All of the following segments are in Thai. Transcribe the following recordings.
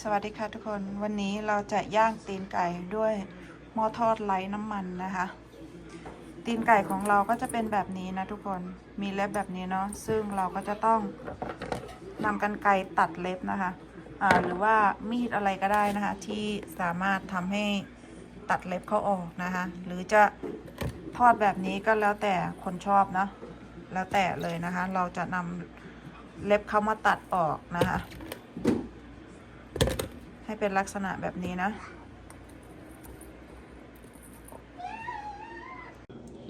สวัสดีค่ะทุกคนวันนี้เราจะย่างตีนไก่ด้วยหม้อทอดไร้น้ำมันนะคะ ตีนไก่ของเราก็จะเป็นแบบนี้นะทุกคนมีเล็บแบบนี้เนาะซึ่งเราก็จะต้องนำกันไกรตัดเล็บนะคะอ่าหรือว่ามีดอะไรก็ได้นะคะ ที่สามารถทำให้ตัดเล็บเขาออกนะคะ หรือจะทอดแบบนี้ก็แล้วแต่คนชอบเนาะแล้วแต่เลยนะคะ เราจะนำเล็บเขามาตัดออกนะคะ ให้เป็นลักษณะแบบนี้นะ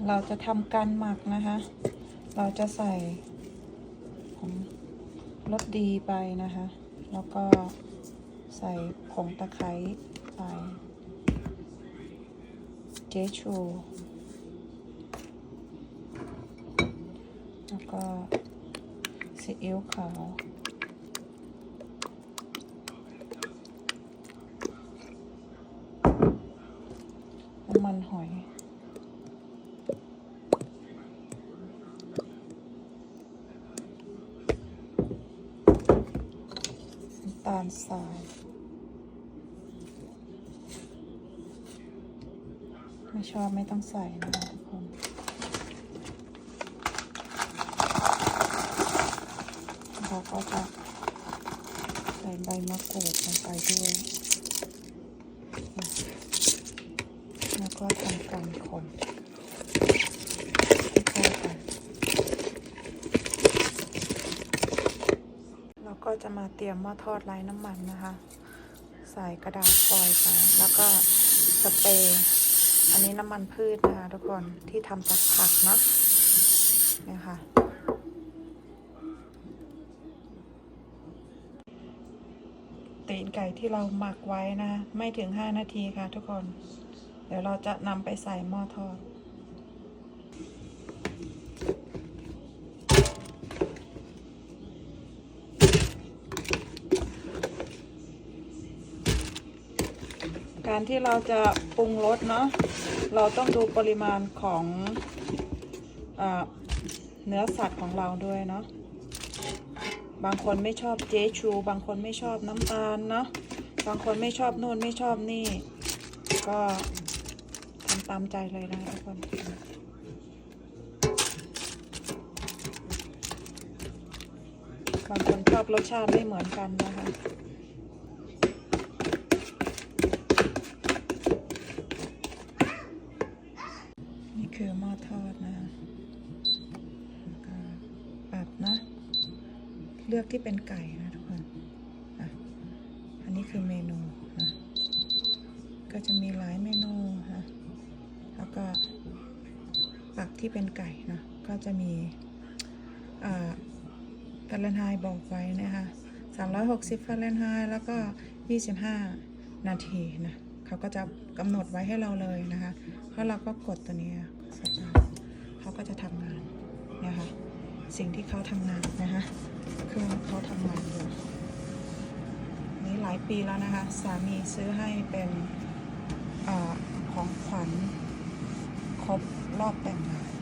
เราจะทำการหมักนะคะ เราจะใส่รสดีไปนะคะ แล้วก็ใส่ผงตะไคร้ไป เจชู แล้วก็ซีอิ๊วขาว น้ำมันหอย น้ำตาลทรายไม่ชอบไม่ต้องใส่นะคะทุกคนเราก็จะใส่ใบมะกรูดลงไปด้วย แล้วก็ทำการคนให้เข้ากันเราก็จะมาเตรียมหม้อทอดไร้น้ำมันนะคะ ใส่กระดาษฟอยล์ไปแล้วก็สเปรย์อันนี้น้ำมันพืชนะคะทุกคนที่ทำจากผักเนาะเนี่ยค่ะตีนไก่ที่เราหมักไว้นะ ไม่ถึง 5 นาทีค่ะทุกคน ดี๋ยวเราจะนำไปใส่หม้อทอด การที่เราจะปรุงรสเนาะเราต้องดูปริมาณของอเนื้อสัตว์ของเราด้วยเนาะบางคนไม่ชอบเจชู บางคนไม่ชอบน้ำตาลเนาะบางคนไม่ชอบนู่นไม่ชอบนี่ ก็ ทำตามใจเลยนะทุกคนบางคนชอบรสชาติไม่เหมือนกันนะคะนี่คือหม้อทอดนะก็ปรับนะ เลือกที่เป็นไก่นะทุกคนอะอันนี้คือเมนูนะก็จะมีหลายักที่เป็นไก่นะก็จะมีอ่าฟาเรนไฮต์บอกไว้นะคะ360ฟาเรนไฮต์แล้วก็ 25 นาทีนะเขาก็จะกำหนดไว้ให้เราเลยนะคะแล้วเราก็กดตัวนี้เขาก็จะทำงานนะคะสิ่งที่เขาทำงานนะคะเครื่องเขาทำงานอยู่นี่หลายปีแล้วนะคะ สามีซื้อให้เป็นอาของขวัญ ครบรอบแต่งงาน